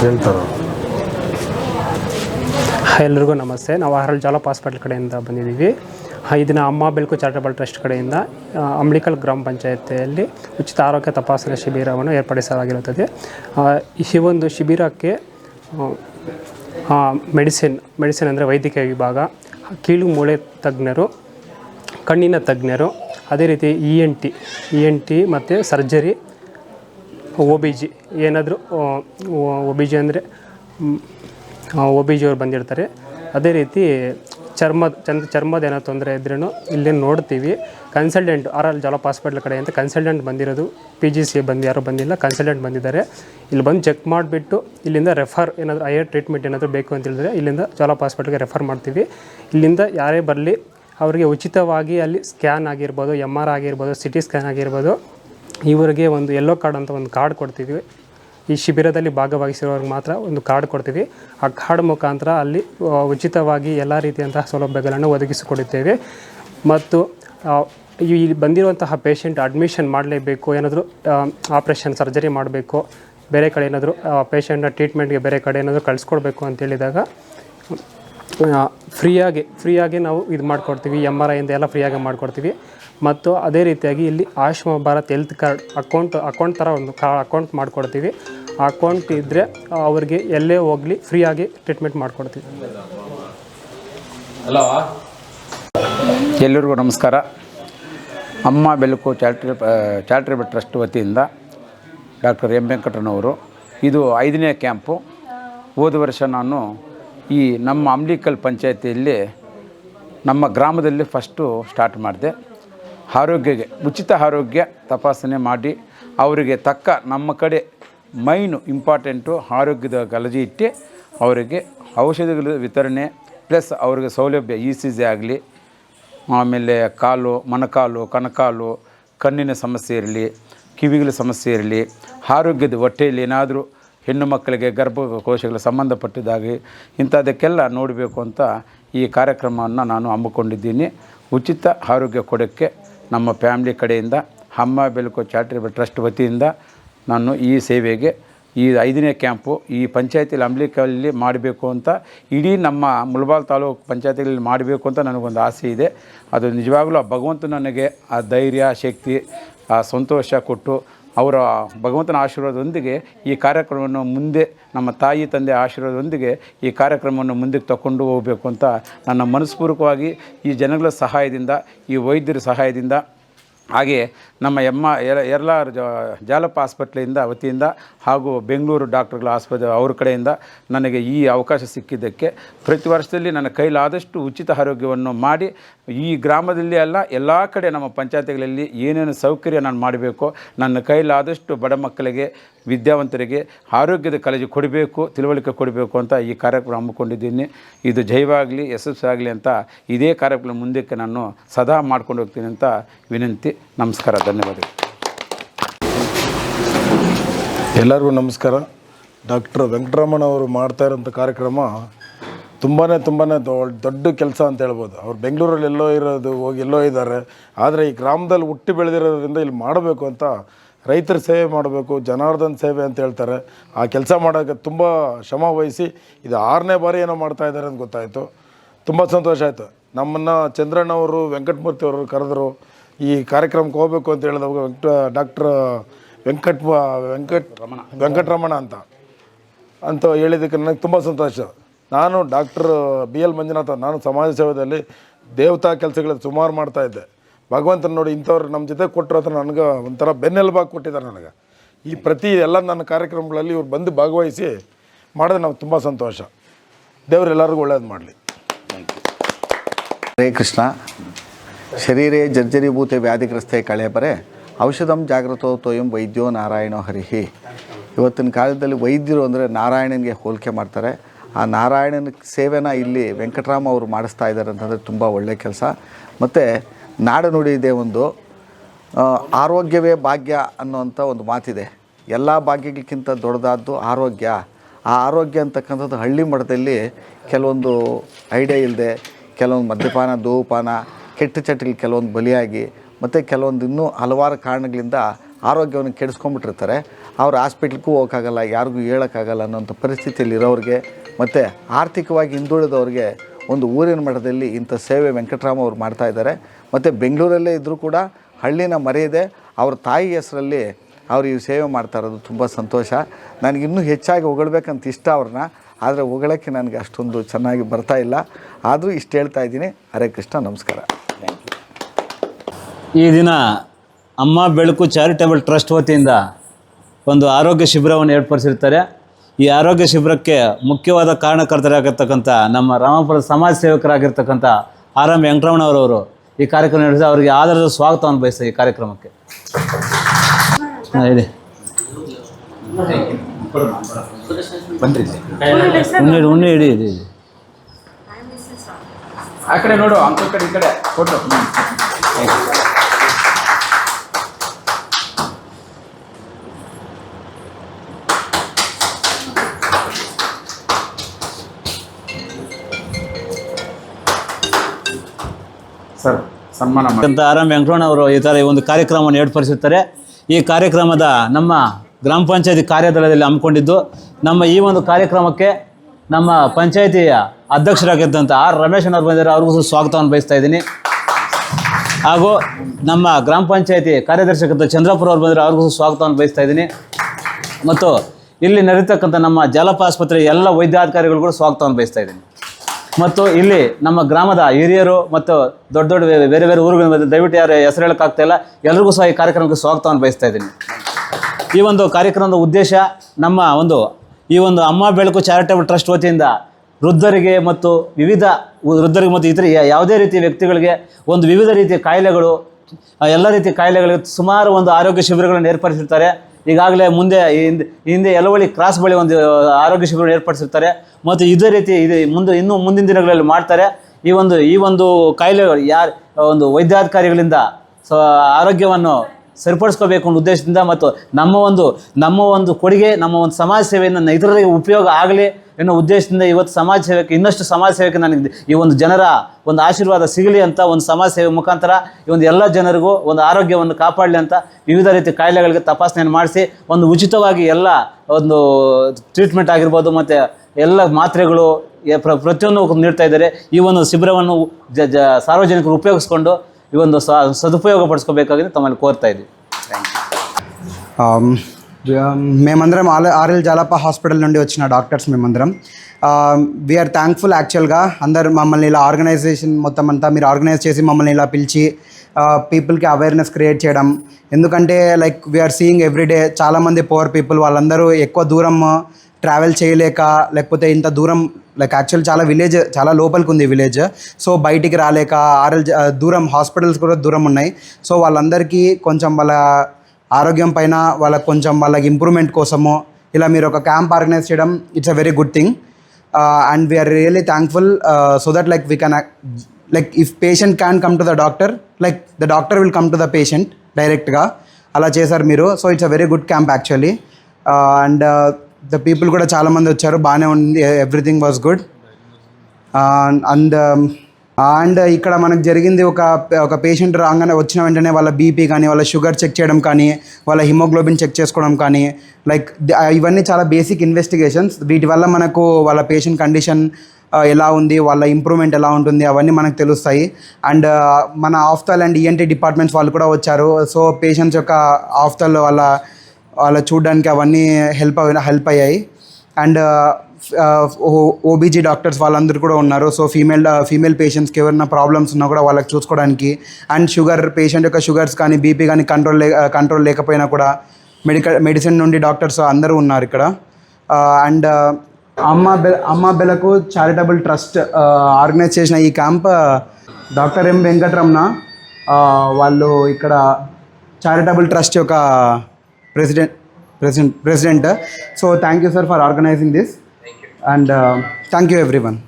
ಹೇಳ್ತಾರೆ? ಎಲ್ರಿಗೂ ನಮಸ್ತೆ. ನಾವು ಹರಳ್ ಜಾಲಪ್ ಹಾಸ್ಪಿಟಲ್ ಕಡೆಯಿಂದ ಬಂದಿದ್ದೀವಿ. ಇದನ್ನು ಅಮ್ಮ ಬೆಳಕು ಚಾರಿಟಬಲ್ ಟ್ರಸ್ಟ್ ಕಡೆಯಿಂದ ಅಂಬ್ಲಿಕಲ್ ಗ್ರಾಮ ಪಂಚಾಯತಿಯಲ್ಲಿ ಉಚಿತ ಆರೋಗ್ಯ ತಪಾಸಣೆ ಶಿಬಿರವನ್ನು ಏರ್ಪಡಿಸಲಾಗಿರುತ್ತದೆ. ಈ ಒಂದು ಶಿಬಿರಕ್ಕೆ ಮೆಡಿಸಿನ್ ಮೆಡಿಸಿನ್ ಅಂದರೆ ವೈದ್ಯಕೀಯ ವಿಭಾಗ, ಕೀಳು ಮೂಳೆ ತಜ್ಞರು, ಕಣ್ಣಿನ ತಜ್ಞರು, ಅದೇ ರೀತಿ E N T, E N T ಮತ್ತು ಸರ್ಜರಿ ಒ ಬಿ ಜಿ ಏನಾದರೂ ಒ ಬಿ ಜಿ ಅಂದರೆ ಒ ಬಿ ಜಿಯವ್ರು ಬಂದಿರ್ತಾರೆ. ಅದೇ ರೀತಿ ಚರ್ಮದ ಚಂದ ಚರ್ಮದ ಏನೋ ತೊಂದರೆ ಇದ್ರೂ ಇಲ್ಲಿ ನೋಡ್ತೀವಿ. Consultant, R L Jalappa hospital ಅಂತ ಕನ್ಸಲ್ಟೆಂಟ್ ಬಂದಿರೋದು, ಪಿ ಜಿ ಸಿ ಬಂದು, ಯಾರೂ ಬಂದಿಲ್ಲ, ಕನ್ಸಲ್ಟೆಂಟ್ ಬಂದಿದ್ದಾರೆ. ಇಲ್ಲಿ ಬಂದು ಚೆಕ್ ಮಾಡಿಬಿಟ್ಟು ಇಲ್ಲಿಂದ ರೆಫರ್ ಏನಾದರೂ ಹೈಯರ್ ಟ್ರೀಟ್ಮೆಂಟ್ ಏನಾದರೂ ಬೇಕು ಅಂತ ಹೇಳಿದ್ರೆ ಇಲ್ಲಿಂದ ಜಾಲಪ್ ಹಾಸ್ಪಿಟ್ಲ್ಗೆ ರೆಫರ್ ಮಾಡ್ತೀವಿ. ಇಲ್ಲಿಂದ ಯಾರೇ ಬರಲಿ, ಅವರಿಗೆ ಉಚಿತವಾಗಿ ಅಲ್ಲಿ ಸ್ಕ್ಯಾನ್ ಆಗಿರ್ಬೋದು ಎಂ ಆರ್ ಆಗಿರ್ಬೋದು, ಸಿ ಟಿ ಸ್ಕ್ಯಾನ್ ಆಗಿರ್ಬೋದು ಇವರಿಗೆ ಒಂದು ಯೆಲ್ಲೋ ಕಾರ್ಡ್ ಅಂತ ಒಂದು ಕಾರ್ಡ್ ಕೊಡ್ತೀವಿ ಈ ಶಿಬಿರದಲ್ಲಿ ಭಾಗವಹಿಸಿರೋರಿಗೆ ಮಾತ್ರ ಒಂದು ಕಾರ್ಡ್ ಕೊಡ್ತೀವಿ ಆ ಕಾರ್ಡ್ ಮುಖಾಂತರ ಅಲ್ಲಿ ಉಚಿತವಾಗಿ ಎಲ್ಲ ರೀತಿಯಂತಹ ಸೌಲಭ್ಯಗಳನ್ನು ಒದಗಿಸಿಕೊಡುತ್ತೇವೆ. ಮತ್ತು ಈ ಬಂದಿರುವಂತಹ ಪೇಷಂಟ್ ಅಡ್ಮಿಷನ್ ಮಾಡಲೇಬೇಕು, ಏನಾದರೂ ಆಪ್ರೇಷನ್ ಸರ್ಜರಿ ಮಾಡಬೇಕು, ಬೇರೆ ಕಡೆ ಏನಾದರೂ ಪೇಷಂಟ್ನ ಟ್ರೀಟ್ಮೆಂಟ್ಗೆ ಬೇರೆ ಕಡೆ ಏನಾದರೂ ಕಳಿಸ್ಕೊಡ್ಬೇಕು ಅಂತ ಹೇಳಿದಾಗ ಫ್ರೀಯಾಗಿ ಫ್ರೀಯಾಗಿ ನಾವು ಇದು ಮಾಡಿಕೊಡ್ತೀವಿ ಎಂ ಆರ್ ಐಯಿಂದ ಎಲ್ಲ ಫ್ರೀಯಾಗಿ ಮಾಡಿಕೊಡ್ತೀವಿ. ಮತ್ತು ಅದೇ ರೀತಿಯಾಗಿ ಇಲ್ಲಿ Ayushman Bharat health card account account ಥರ ಒಂದು ಕಾ ಅಕೌಂಟ್ ಮಾಡಿಕೊಡ್ತೀವಿ. ಆ ಅಕೌಂಟ್ ಇದ್ದರೆ ಅವ್ರಿಗೆ ಎಲ್ಲೇ ಹೋಗಲಿ ಫ್ರೀಯಾಗಿ ಟ್ರೀಟ್ಮೆಂಟ್ ಮಾಡಿಕೊಡ್ತೀವಿ. ಎಲ್ಲರಿಗೂ ನಮಸ್ಕಾರ. Amma Belaku charity charitable trust ವತಿಯಿಂದ ಡಾಕ್ಟರ್ ಎಂ ವೆಂಕಟನವರು. ಇದು ಐದನೇ ಕ್ಯಾಂಪು. ಹೋದ ವರ್ಷ ನಾನು ಈ ನಮ್ಮ ಅಂಬ್ಲಿಕಲ್ ಪಂಚಾಯತಿಯಲ್ಲಿ ನಮ್ಮ ಗ್ರಾಮದಲ್ಲಿ ಫಸ್ಟು ಸ್ಟಾರ್ಟ್ ಮಾಡಿದೆ. ಆರೋಗ್ಯಗೆ, ಉಚಿತ ಆರೋಗ್ಯ ತಪಾಸಣೆ ಮಾಡಿ, ಅವರಿಗೆ ತಕ್ಕ ನಮ್ಮ ಕಡೆ ಮೈನು ಇಂಪಾರ್ಟೆಂಟು, ಆರೋಗ್ಯದ ಗಲಜಿ ಇಟ್ಟು ಅವರಿಗೆ ಔಷಧಿಗಳ ವಿತರಣೆ, ಪ್ಲಸ್ ಅವ್ರಿಗೆ ಸೌಲಭ್ಯ ಇ ಸಿ ಜಿ ಆಗಲಿ, ಆಮೇಲೆ ಕಾಲು, ಮೊಣಕಾಲು, ಕಣಕಾಲು, ಕಣ್ಣಿನ ಸಮಸ್ಯೆ ಇರಲಿ, ಕಿವಿಗಳ ಸಮಸ್ಯೆ ಇರಲಿ, ಆರೋಗ್ಯದ ಹೊಟ್ಟೆಯಲ್ಲಿ ಏನಾದರೂ ಹೆಣ್ಣು ಮಕ್ಕಳಿಗೆ ಗರ್ಭಕೋಶಗಳ ಸಂಬಂಧಪಟ್ಟಿದ್ದಾಗಿ ಇಂಥದಕ್ಕೆಲ್ಲ ನೋಡಬೇಕು ಅಂತ ಈ ಕಾರ್ಯಕ್ರಮವನ್ನು ನಾನು ಹಮ್ಮಿಕೊಂಡಿದ್ದೀನಿ. ಉಚಿತ ಆರೋಗ್ಯ ಕೊಡೋಕ್ಕೆ ನಮ್ಮ ಫ್ಯಾಮ್ಲಿ ಕಡೆಯಿಂದ, ಹಮ್ಮ ಬೆಳಕು ಚಾರಿಟೇಬಲ್ ಟ್ರಸ್ಟ್ ವತಿಯಿಂದ ನಾನು ಈ ಸೇವೆಗೆ, ಈ ಐದನೇ ಕ್ಯಾಂಪು ಈ ಪಂಚಾಯತಿಲಿ ಅಂಬ್ಲಿಕಲ್ಲಿ ಮಾಡಬೇಕು ಅಂತ, ಇಡೀ ನಮ್ಮ ಮುಳಬಾಲ್ ತಾಲೂಕು ಪಂಚಾಯತಿಗಳಲ್ಲಿ ಮಾಡಬೇಕು ಅಂತ ನನಗೊಂದು ಆಸೆ ಇದೆ. ಅದು ನಿಜವಾಗಲೂ ಆ ಭಗವಂತ ನನಗೆ ಆ ಧೈರ್ಯ, ಶಕ್ತಿ, ಆ ಸಂತೋಷ ಕೊಟ್ಟು ಅವರ ಭಗವಂತನ ಆಶೀರ್ವಾದದೊಂದಿಗೆ ಈ ಕಾರ್ಯಕ್ರಮವನ್ನು ಮುಂದೆ, ನಮ್ಮ ತಾಯಿ ತಂದೆ ಆಶೀರ್ವಾದದೊಂದಿಗೆ ಈ ಕಾರ್ಯಕ್ರಮವನ್ನು ಮುಂದಕ್ಕೆ ತಗೊಂಡು ಹೋಗಬೇಕು ಅಂತ ನನ್ನ ಮನಸ್ಪೂರ್ವಕವಾಗಿ ಈ ಜನಗಳ ಸಹಾಯದಿಂದ, ಈ ವೈದ್ಯರ ಸಹಾಯದಿಂದ ಹಾಗೆ ನಮ್ಮ ಎಮ್ಮ ಎರ ಎಲ್ಲ ಜಾಲಪ್ಪ ಆಸ್ಪತ್ರೆಯಿಂದ ವತಿಯಿಂದ ಹಾಗೂ ಬೆಂಗಳೂರು ಡಾಕ್ಟರ್ಗಳ ಆಸ್ಪತ್ರೆ ಅವ್ರ ಕಡೆಯಿಂದ ನನಗೆ ಈ ಅವಕಾಶ ಸಿಕ್ಕಿದ್ದಕ್ಕೆ ಪ್ರತಿ ವರ್ಷದಲ್ಲಿ ನನ್ನ ಕೈಲಾದಷ್ಟು ಉಚಿತ ಆರೋಗ್ಯವನ್ನು ಮಾಡಿ ಈ ಗ್ರಾಮದಲ್ಲಿ ಅಲ್ಲ, ಎಲ್ಲ ಕಡೆ ನಮ್ಮ ಪಂಚಾಯತಿಗಳಲ್ಲಿ ಏನೇನು ಸೌಕರ್ಯ ನಾನು ಮಾಡಬೇಕು, ನನ್ನ ಕೈಲಾದಷ್ಟು ಬಡ ಮಕ್ಕಳಿಗೆ ವಿದ್ಯಾವಂತರಿಗೆ ಆರೋಗ್ಯದ ಕಾಳಜಿ ಕೊಡಬೇಕು, ತಿಳುವಳಿಕೆ ಕೊಡಬೇಕು ಅಂತ ಈ ಕಾರ್ಯಕ್ರಮ ಹಮ್ಮಿಕೊಂಡಿದ್ದೀನಿ. ಇದು ಜೈವಾಗಲಿ ಯಶಸ್ಸಾಗಲಿ ಅಂತ ಇದೇ ಕಾರ್ಯಕ್ರಮ ಮುಂದಕ್ಕೆ ನಾನು ಸದಾ ಮಾಡ್ಕೊಂಡು ಹೋಗ್ತೀನಿ ಅಂತ ವಿನಂತಿ, ನಮಸ್ಕಾರ, ಧನ್ಯವಾದಗಳು. ಎಲ್ಲರಿಗೂ ನಮಸ್ಕಾರ. ಡಾಕ್ಟರ್ ವೆಂಕಟರಮಣ ಅವರು ಮಾಡ್ತಾ ಇರೋಂಥ ಕಾರ್ಯಕ್ರಮ ತುಂಬಾ ತುಂಬಾ ದೊಡ್ಡ ಕೆಲಸ ಅಂತ ಹೇಳ್ಬೋದು. ಅವ್ರು ಬೆಂಗಳೂರಲ್ಲಿ ಎಲ್ಲೋ ಇರೋದು, ಹೋಗಿ ಎಲ್ಲೋ ಇದ್ದಾರೆ. ಆದರೆ ಈ ಗ್ರಾಮದಲ್ಲಿ ಹುಟ್ಟಿ ಬೆಳೆದಿರೋದ್ರಿಂದ ಇಲ್ಲಿ ಮಾಡಬೇಕು ಅಂತ ರೈತರ ಸೇವೆ ಮಾಡಬೇಕು, ಜನಾರ್ದನ್ ಸೇವೆ ಅಂತ ಹೇಳ್ತಾರೆ. ಆ ಕೆಲಸ ಮಾಡೋಕ್ಕೆ ತುಂಬ ಶ್ರಮ ವಹಿಸಿ ಇದು ಆರನೇ ಬಾರಿ ಏನೋ ಮಾಡ್ತಾ ಇದ್ದಾರೆ ಅಂತ ಗೊತ್ತಾಯಿತು. ತುಂಬ ಸಂತೋಷ ಆಯಿತು. ನಮ್ಮನ್ನು ಚಂದ್ರಣ್ಣವರು ವೆಂಕಟಮೂರ್ತಿ ಅವರು ಕರೆದರು. ಈ ಕಾರ್ಯಕ್ರಮಕ್ಕೆ ಹೋಗಬೇಕು ಅಂತ ಹೇಳಿದಾಗ ವೆಂಕಟ ವೆಂಕಟ, ವೆಂಕಟ್ ರಮಣ ವೆಂಕಟರಮಣ ಅಂತ. ಅಂತ ಹೇಳಿದ್ದಕ್ಕೆ ನನಗೆ ತುಂಬ ಸಂತೋಷ. ನಾನು ಡಾಕ್ಟರ್ ಬಿ ಎಲ್ ಮಂಜುನಾಥ, ನಾನು ಸಮಾಜ ಸೇವೆಯಲ್ಲಿ ದೇವತಾ ಕೆಲಸಗಳು ಸುಮಾರು ಮಾಡ್ತಾ ಇದ್ದೆ. ಭಗವಂತನ ನೋಡಿ ಇಂಥವ್ರು ನಮ್ಮ ಜೊತೆ ಕೊಟ್ಟರು ಹತ್ರ ನನಗೆ ಒಂಥರ ಬೆನ್ನೆಲುಬಾಗಿ ಕೊಟ್ಟಿದ್ದಾರೆ ನನಗೆ. ಈ ಪ್ರತಿ ಎಲ್ಲ ನನ್ನ ಕಾರ್ಯಕ್ರಮಗಳಲ್ಲಿ ಇವ್ರು ಬಂದು ಭಾಗವಹಿಸಿ ಮಾಡಿದ್ರೆ ನಮ್ಗೆ ತುಂಬ ಸಂತೋಷ. ದೇವ್ರು ಎಲ್ಲರಿಗೂ ಒಳ್ಳೇದು ಮಾಡಲಿ. ಹರೇ ಕೃಷ್ಣ. ಶರೀರೇ ಜರ್ಜರಿಭೂತೆ ವ್ಯಾಧಿಗ್ರಸ್ತೆ ಕಳೆಬರೆ ಔಷಧಂ ಜಾಗೃತೋ ತೋಯಂ ವೈದ್ಯೋ ನಾರಾಯಣೋ ಹರಿಹಿ. ಇವತ್ತಿನ ಕಾಲದಲ್ಲಿ ವೈದ್ಯರು ಅಂದರೆ ನಾರಾಯಣನಿಗೆ ಹೋಲಿಕೆ ಮಾಡ್ತಾರೆ. ಆ ನಾರಾಯಣನ ಸೇವೆನ ಇಲ್ಲಿ ವೆಂಕಟರಾಮ ಅವರು ಮಾಡಿಸ್ತಾ ಇದ್ದಾರೆ ಅಂತಂದರೆ ತುಂಬ ಒಳ್ಳೆಯ ಕೆಲಸ. ಮತ್ತು ನಾಡು ನುಡಿ ಇದೆ ಒಂದು ಆರೋಗ್ಯವೇ ಭಾಗ್ಯ ಅನ್ನುವಂಥ ಒಂದು ಮಾತಿದೆ. ಎಲ್ಲ ಭಾಗ್ಯಗಳಿಗಿಂತ ದೊಡ್ಡದಾದ್ದು ಆರೋಗ್ಯ. ಆ ಆರೋಗ್ಯ ಅಂತಕ್ಕಂಥದ್ದು ಹಳ್ಳಿ ಮಟ್ಟದಲ್ಲಿ ಕೆಲವೊಂದು ಐಡಿಯಾ ಇಲ್ಲದೆ ಕೆಲವೊಂದು ಮದ್ಯಪಾನ ಧೂಪಾನ ಕೆಟ್ಟ ಚಟಗಳು ಕೆಲವೊಂದು ಬಲಿಯಾಗಿ, ಮತ್ತು ಕೆಲವೊಂದು ಇನ್ನೂ ಹಲವಾರು ಕಾರಣಗಳಿಂದ ಆರೋಗ್ಯವನ್ನು ಕೆಡಿಸ್ಕೊಂಬಿಟ್ಟಿರ್ತಾರೆ ಅವ್ರ ಹಾಸ್ಪಿಟ್ಲಿಗೂ ಹೋಗೋಕ್ಕಾಗಲ್ಲ, ಯಾರಿಗೂ ಹೇಳೋಕ್ಕಾಗಲ್ಲ ಅನ್ನೋಂಥ ಪರಿಸ್ಥಿತಿಯಲ್ಲಿ ಇರೋರಿಗೆ ಮತ್ತು ಆರ್ಥಿಕವಾಗಿ ಹಿಂದುಳಿದವ್ರಿಗೆ ಒಂದು ಊರಿನ ಮಠದಲ್ಲಿ ಇಂಥ ಸೇವೆ ವೆಂಕಟರಾಮ ಅವ್ರು ಮಾಡ್ತಾ ಇದ್ದಾರೆ. ಮತ್ತು ಬೆಂಗಳೂರಲ್ಲೇ ಇದ್ದರೂ ಕೂಡ ಹಳ್ಳಿನ ಮರೆಯದೆ ಅವ್ರ ತಾಯಿ ಹೆಸರಲ್ಲಿ ಅವರು ಈ ಸೇವೆ ಮಾಡ್ತಾ ಇರೋದು ತುಂಬ ಸಂತೋಷ. ನನಗಿನ್ನೂ ಹೆಚ್ಚಾಗಿ ಹೊಗಳ್ಬೇಕಂತ ಇಷ್ಟ ಅವ್ರನ್ನ. ಆದರೆ ಹೊಗಳಕ್ಕೆ ನನಗೆ ಅಷ್ಟೊಂದು ಚೆನ್ನಾಗಿ ಬರ್ತಾ ಇಲ್ಲ. ಆದರೂ ಇಷ್ಟು ಹೇಳ್ತಾ ಇದ್ದೀನಿ. ಹರೇ ಕೃಷ್ಣ, ನಮಸ್ಕಾರ. ಈ ದಿನ ಅಮ್ಮ ಬೆಳಕು ಚಾರಿಟೇಬಲ್ ಟ್ರಸ್ಟ್ ವತಿಯಿಂದ ಒಂದು ಆರೋಗ್ಯ ಶಿಬಿರವನ್ನು ಏರ್ಪಡಿಸಿರ್ತಾರೆ. ಈ ಆರೋಗ್ಯ ಶಿಬಿರಕ್ಕೆ ಮುಖ್ಯವಾದ ಕಾರಣಕರ್ತರಾಗಿರ್ತಕ್ಕಂಥ ನಮ್ಮ ರಾಮಪುರದ ಸಮಾಜ ಸೇವಕರಾಗಿರ್ತಕ್ಕಂಥ ಆರ್ ಎಂ ವೆಂಕಟರಮಣವರವರು ಈ ಕಾರ್ಯಕ್ರಮ ನಡೆಸಿ ಅವರಿಗೆ ಆಧಾರದ ಸ್ವಾಗತವನ್ನು ಬಯಸ್ತಾರೆ ಈ ಕಾರ್ಯಕ್ರಮಕ್ಕೆ. ಹಾಂ, ಹೇಳಿ ಉಣ್ಣೆ ಉಣ್ಣೆ ಇಡಿ ಇಡಿ ಇಡಿ. ಆ ಕಡೆ ನೋಡು ಅಂಕಲ್ ಕಡೆ ಈ ಕಡೆ. ಫೋಟೋ. ಸನ್ಮಾನ ಅಂತ ಆರ್ ಎಂ ಅವರು ಈ ಥರ ಈ ಒಂದು ಕಾರ್ಯಕ್ರಮವನ್ನು ಏರ್ಪಡಿಸುತ್ತಾರೆ. ಈ ಕಾರ್ಯಕ್ರಮದ ನಮ್ಮ ಗ್ರಾಮ ಪಂಚಾಯತಿ ಕಾರ್ಯದಳದಲ್ಲಿ ಹಮ್ಮಿಕೊಂಡಿದ್ದು, ನಮ್ಮ ಈ ಒಂದು ಕಾರ್ಯಕ್ರಮಕ್ಕೆ ನಮ್ಮ ಪಂಚಾಯತಿಯ ಅಧ್ಯಕ್ಷರಾಗಿದ್ದಂಥ ಆರ್ ರಮೇಶನವ್ರು ಬಂದಿದ್ದಾರೆ ಅವ್ರಿಗೂ ಸ್ವಾಗತವನ್ನು ಬಯಸ್ತಾ ಇದ್ದೀನಿ. ಹಾಗೂ ನಮ್ಮ ಗ್ರಾಮ ಪಂಚಾಯತಿ ಕಾರ್ಯದರ್ಶಕಂತ ಚಂದ್ರಪುರ ಅವ್ರು ಬಂದರೆ ಅವ್ರಿಗೂ ಸ್ವಾಗತವನ್ನು ಬಯಸ್ತಾ ಇದ್ದೀನಿ. ಮತ್ತು ಇಲ್ಲಿ ನಡೀತಕ್ಕಂಥ ನಮ್ಮ ಜಲಪ ಆಸ್ಪತ್ರೆ ಎಲ್ಲ ವೈದ್ಯಾಧಿಕಾರಿಗಳಿಗೂ ಸ್ವಾಗತವನ್ನು ಬಯಸ್ತಾ ಇದ್ದೀನಿ. ಮತ್ತು ಇಲ್ಲಿ ನಮ್ಮ ಗ್ರಾಮದ ಹಿರಿಯರು ಮತ್ತು ದೊಡ್ಡ ದೊಡ್ಡ ಬೇರೆ ಬೇರೆ ಊರುಗಳಿಂದ ದಯವಿಟ್ಟು ಯಾರು ಹೆಸರು ಹೇಳೋಕ್ಕಾಗ್ತಾ ಇಲ್ಲ, ಎಲ್ರಿಗೂ ಸಹ ಈ ಕಾರ್ಯಕ್ರಮಕ್ಕೆ ಸ್ವಾಗತವನ್ನು ಬಯಸ್ತಾ ಇದ್ದೀನಿ. ಈ ಒಂದು ಕಾರ್ಯಕ್ರಮದ ಉದ್ದೇಶ ನಮ್ಮ ಒಂದು, ಈ ಒಂದು ಅಮ್ಮ ಬೆಳಕು ಚಾರಿಟೇಬಲ್ ಟ್ರಸ್ಟ್ ವತಿಯಿಂದ ವೃದ್ಧರಿಗೆ ಮತ್ತು ವಿವಿಧ ವೃದ್ಧರಿಗೆ ಮತ್ತು ಇತರ ಯಾವುದೇ ರೀತಿಯ ವ್ಯಕ್ತಿಗಳಿಗೆ ಒಂದು ವಿವಿಧ ರೀತಿಯ ಕಾಯಿಲೆಗಳು ಎಲ್ಲ ರೀತಿಯ ಕಾಯಿಲೆಗಳಿಗೆ ಸುಮಾರು ಒಂದು ಆರೋಗ್ಯ ಶಿಬಿರಗಳನ್ನು ಏರ್ಪಡಿಸಿರ್ತಾರೆ. ಈಗಾಗಲೇ ಮುಂದೆ ಹಿಂದೆ ಹಿಂದೆ ಕ್ರಾಸ್ ಬಳಿ ಒಂದು ಆರೋಗ್ಯ ಶಿಬಿರ ಏರ್ಪಡಿಸಿರ್ತಾರೆ. ಮತ್ತು ಇದೇ ರೀತಿ ಇದು, ಮುಂದೆ ಇನ್ನೂ ಮುಂದಿನ ದಿನಗಳಲ್ಲಿ ಮಾಡ್ತಾರೆ. ಈ ಒಂದು ಈ ಒಂದು ಕಾಯಿಲೆಗಳು ಯಾರು ಒಂದು ವೈದ್ಯಾಧಿಕಾರಿಗಳಿಂದ ಸೊ ಆರೋಗ್ಯವನ್ನು ಸರಿಪಡಿಸ್ಕೋಬೇಕು ಅನ್ನೋ ಉದ್ದೇಶದಿಂದ ಮತ್ತು ನಮ್ಮ ಒಂದು ನಮ್ಮ ಒಂದು ಕೊಡುಗೆ, ನಮ್ಮ ಒಂದು ಸಮಾಜ ಸೇವೆಯನ್ನು ಇತರರಿಗೆ ಉಪಯೋಗ ಆಗಲಿ ಎನ್ನೋ ಉದ್ದೇಶದಿಂದ ಇವತ್ತು ಸಮಾಜ ಸೇವೆಗೆ ಇನ್ನಷ್ಟು ಸಮಾಜ ಸೇವೆಗೆ ನನಗೆ ಈ ಒಂದು ಜನರ ಒಂದು ಆಶೀರ್ವಾದ ಸಿಗಲಿ ಅಂತ ಒಂದು ಸಮಾಜ ಸೇವೆ ಮುಖಾಂತರ ಈ ಒಂದು ಎಲ್ಲ ಜನರಿಗೂ ಒಂದು ಆರೋಗ್ಯವನ್ನು ಕಾಪಾಡಲಿ ಅಂತ ವಿವಿಧ ರೀತಿ ಕಾಯಿಲೆಗಳಿಗೆ ತಪಾಸಣೆಯನ್ನು ಮಾಡಿಸಿ, ಒಂದು ಉಚಿತವಾಗಿ ಎಲ್ಲ ಒಂದು ಟ್ರೀಟ್ಮೆಂಟ್ ಆಗಿರ್ಬೋದು ಮತ್ತು ಎಲ್ಲ ಮಾತ್ರೆಗಳು ಪ್ರ ಪ್ರತಿಯೊಂದು ನೀಡ್ತಾ ಇದ್ದಾರೆ. ಈ ಒಂದು ಶಿಬಿರವನ್ನು ಸಾರ್ವಜನಿಕರು ಉಪಯೋಗಿಸ್ಕೊಂಡು ಈ ಒಂದು ಸ ಸದುಪಯೋಗ ಪಡಿಸ್ಕೋಬೇಕಾಗಿದೆ తమని కోరుతా ఇది ఆమ్, జ- మేమందరం ఆర్ ఆర్ఎల్ జాలప్ప హాస్పిటల్ నుండి వచ్చిన డాక్టర్స్ మేమందరం వీఆర్ థ్యాంక్ఫుల్ యాక్చువల్గా అందరు మమ్మల్ని ఇలా ఆర్గనైజేషన్ మొత్తం అంతా మీరు ఆర్గనైజ్ చేసి మమ్మల్ని ఇలా పిలిచి పీపుల్కి అవేర్నెస్ క్రియేట్ చేయడం ఎందుకంటే like we are seeing everyday చాలామంది పువర్ పీపుల్ వాళ్ళందరూ ఎక్కువ దూరం ట్రావెల్ చేయలేక లేకపోతే ఇంత దూరం లైక్ యాక్చువల్ చాలా విలేజ్ చాలా లోపలికి ఉంది విలేజ్ సో బయటికి రాలేక ఆర్ఎల్ దూరం హాస్పిటల్స్ కూడా దూరం ఉన్నాయి. సో వాళ్ళందరికీ కొంచెం వాళ్ళ ఆరోగ్యం పైన వాళ్ళకి కొంచెం వాళ్ళకి ఇంప్రూవ్మెంట్ కోసము ఇలా మీరు ఒక క్యాంప్ ఆర్గనైజ్ చేయడం it's a very good thing and we are really thankful so that like we can like if patient can come to the doctor like the doctor will come to the patient డైరెక్ట్గా అలా చేశారు మీరు. So it's a very good camp actually and the people కూడా చాలామంది వచ్చారు. బాగానే ఉంది. Everything was good and and ఇక్కడ మనకు జరిగింది ఒక ఒక పేషెంట్ రాగానే వచ్చిన వెంటనే వాళ్ళ బీపీ కానీ వాళ్ళ షుగర్ చెక్ చేయడం కానీ వాళ్ళ హిమోగ్లోబిన్ చెక్ చేసుకోవడం కానీ లైక్ uh, ఇవన్నీ చాలా బేసిక్ ఇన్వెస్టిగేషన్స్ వీటి వల్ల మనకు వాళ్ళ పేషెంట్ కండిషన్ uh, ఎలా ఉంది వాళ్ళ ఇంప్రూవ్మెంట్ ఎలా ఉంటుంది అవన్నీ మనకు తెలుస్తాయి. Uh, అండ్ మన ఆఫ్తల్ అండ్ ఈఎన్టీ డిపార్ట్మెంట్స్ వాళ్ళు కూడా వచ్చారు. సో పేషెంట్స్ యొక్క ఆఫ్తల్ వాళ్ళ వాళ్ళ చూడడానికి అవన్నీ హెల్ప్ హెల్ప్ అయ్యాయి. అండ్ ఓబీజీ డాక్టర్స్ వాళ్ళందరూ కూడా ఉన్నారు. సో ఫీమేల్ ఫీమేల్ పేషెంట్స్కి ఎవరైనా ప్రాబ్లమ్స్ ఉన్నా కూడా వాళ్ళకి చూసుకోవడానికి. అండ్ షుగర్ పేషెంట్ యొక్క షుగర్స్ కానీ బీపీ కానీ కంట్రోల్ లే కంట్రోల్ లేకపోయినా కూడా మెడికల్ మెడిసిన్ నుండి డాక్టర్స్ అందరూ ఉన్నారు ఇక్కడ. అండ్ అమ్మ బె అమ్మ బెలకు చారిటబుల్ ట్రస్ట్ ఆర్గనైజ్ చేసిన ఈ క్యాంప్ డాక్టర్ ఎం వెంకటరమణ వాళ్ళు ఇక్కడ చారిటబుల్ ట్రస్ట్ యొక్క President, President, President. So thank you, sir, for organizing this. Thank and uh, thank you, everyone.